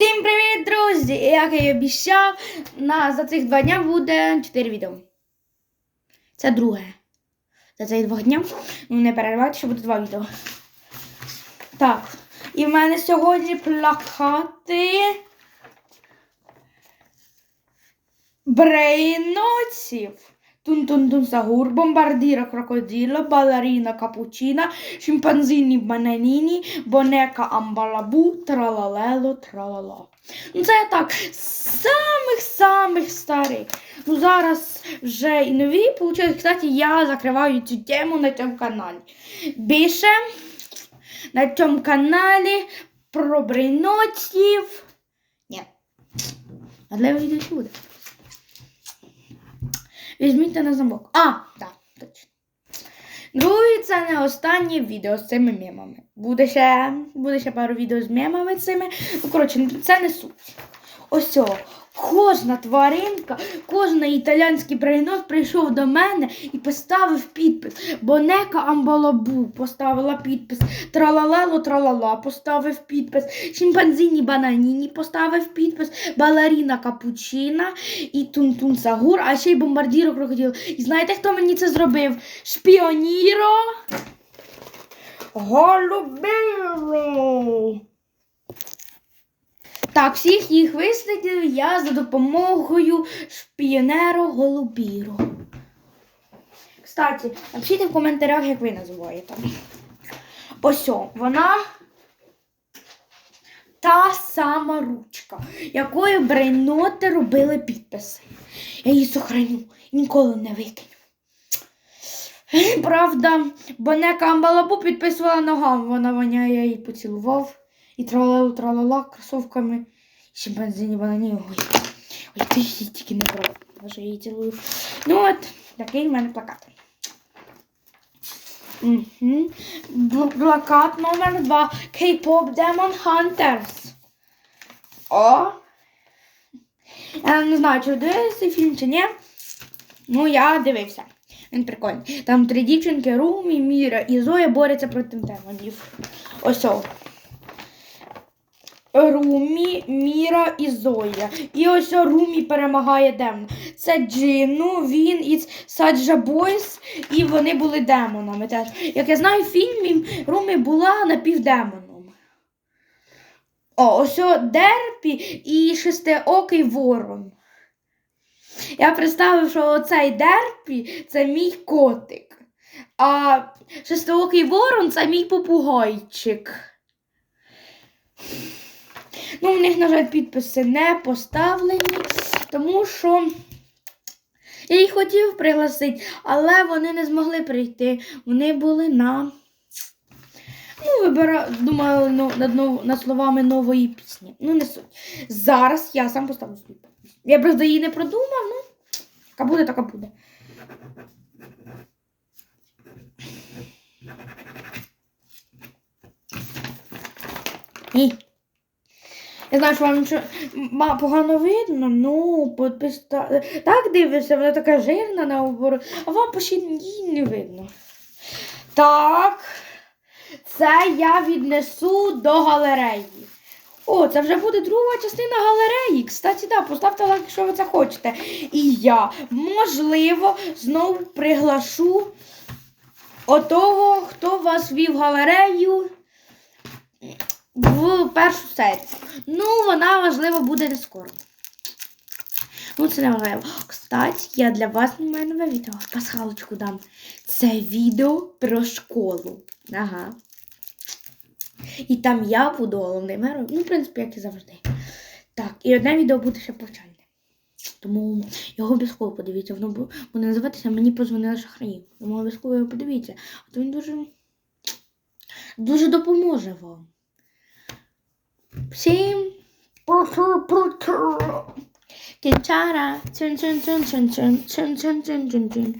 Всім привіт, друзі! Як я і обіцяв, на, за цих два дня буде 4 відео. Це друге. За цих два дня. Ну, не переривайте, що буде два відео. Так. І в мене сьогодні плакати. Брейноців. Тун-тун-тун сагур, бомбардіра крокодило, балеріна капучина, шимпанзіні бананіні, бонека амбалабу, тралалело, тралала. Ну це я так, з самих-самих старих. Ну зараз вже і нові, получилось, кстати, я закриваю цю тему на цьому каналі. Більше на цьому каналі про брейноців. Ні. А для відео буде. Візьміть на замок. А, так, точно. Друге, це не останнє відео з цими мемами. Буде ще, буде ще пару відео з мемами цими. Ну, коротше, це не суть. Ось о, кожна тваринка, кожен італійський брейнот прийшов до мене і поставив підпис. Бонека Амбалабу поставила підпис. Тралалело тралала поставив підпис. Шимпанзіні Бананіні поставив підпис. Балеріна Капучина і Тун-Тун Сагур, а ще й бомбардіро крокодил. І знаєте, хто мені це зробив? Шпіоніро. Голубиро. Так, всіх їх вислідив я за допомогою шпіонеро Голубіро. Кстати, напишіть в коментарях, як ви називаєте. Ось вона та сама ручка, якою брейноти робили підписи. Я її сохраню ніколи не викину. Правда, бонека Амбалабу підписувала ногами, вона воняє, я її поцілував. І тралалу тралала кросовками. Шимпанзині банані. Ой, ой, ти ж тільки не права. Може, її. Ну от, такий в мене плакат. Угу. Плакат номер два. K-pop Demon Hunters. О! Я не знаю, чи ви дивилися цей фільм, чи ні. Ну, я дивився. Він прикольний. Там три дівчинки Румі, Міра і Зоя борються проти демонів. Ось о. Румі, Міра і Зоя. І ось Румі перемагає демона. Це Джину, він із Саджа Бойс, і вони були демонами теж. Як я знаю, в фільмі Румі була напівдемоном. О, ось Дерпі і шестиокий ворон. Я представив, що оцей Дерпі це мій котик, а шестиокий ворон це мій попугайчик. Ну, в них, на жаль, підписи не поставлені, тому що я їх хотів пригласити, але вони не змогли прийти. Вони були на. Ну, вибира... думали ну, над, нов... над словами нової пісні. Ну, не суть. Зараз я сам поставлю свою пісню. Я просто її не продумав, ну, яка буде, така буде. І. Я знаю, що вам нічого погано видно, ну, підпис... так дивишся, вона така жирна наоборот, а вам почти її не видно. Так, це я віднесу до галереї. О, це вже буде друга частина галереї. Кстати, да, поставте лайк, якщо ви це хочете. І я, можливо, знову приглашу отого, хто вас вів галерею в першу серію. Ну, вона, можливо, буде не скоро. Ну, це не важливо. Кстати, я для вас знімаю нове відео. Пасхалочку дам. Це відео про школу. Ага. І там я буду головним героєм. Ну, в принципі, як і завжди. Так, і одне відео буде ще повчальне. Тому його обов'язково подивіться. Воно буде називатися Мені позвонили шахраї. Тому обов'язково його подивіться. А то він дуже, дуже допоможе вам. Всім Кінчара. Чун-чун-чун-чун-чун. Чун-чун-чун-чун-чун.